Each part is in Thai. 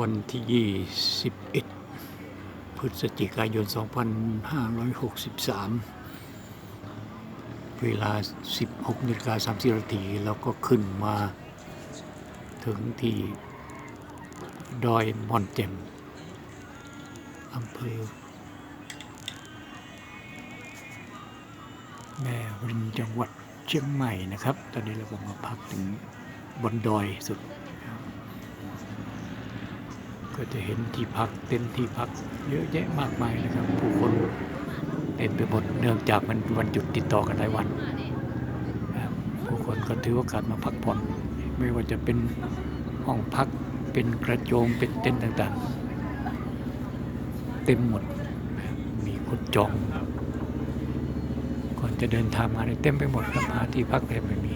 วันที่ 21 พฤศจิกายน 2563 เวลา 16นาฬิกา30นาทีแล้วก็ขึ้นมาถึงที่ดอยมอนเจมอำเภอแม่ริมจังหวัดเชียงใหม่นะครับ ตอนนี้เราก็มาพักถึงบนดอยสุด ก็จะเห็นที่พักเต็นท์ที่พักเยอะแยะมากมายนะครับ ผู้คนเต็มไปหมดเนื่องจากมันวันหยุดติดต่อกันหลายวัน ผู้คนก็ถือโอกาสมาพักผ่อน ไม่ว่าจะเป็นห้องพักเป็นกระโจมเป็นเต็นท์ต่างๆ เต็มหมดมีคนจองก่อนจะเดินทางมาเนี่ยเต็มไปหมดครับหาที่พักแทบไม่มี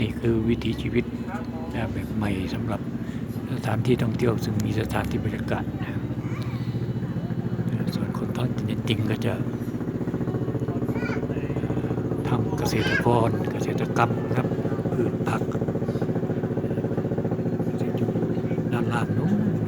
นี่คือวิถีชีวิตแบบใหม่สำหรับ สถานที่ท่องเที่ยวซึ่งมีสถานที่บรรยากาศนะครับส่วนคนท้องถิ่นจริงก็จะทำเกษตรกรเกษตรกรรมครับพืชผักจะอยู่ด้านล่างนู้น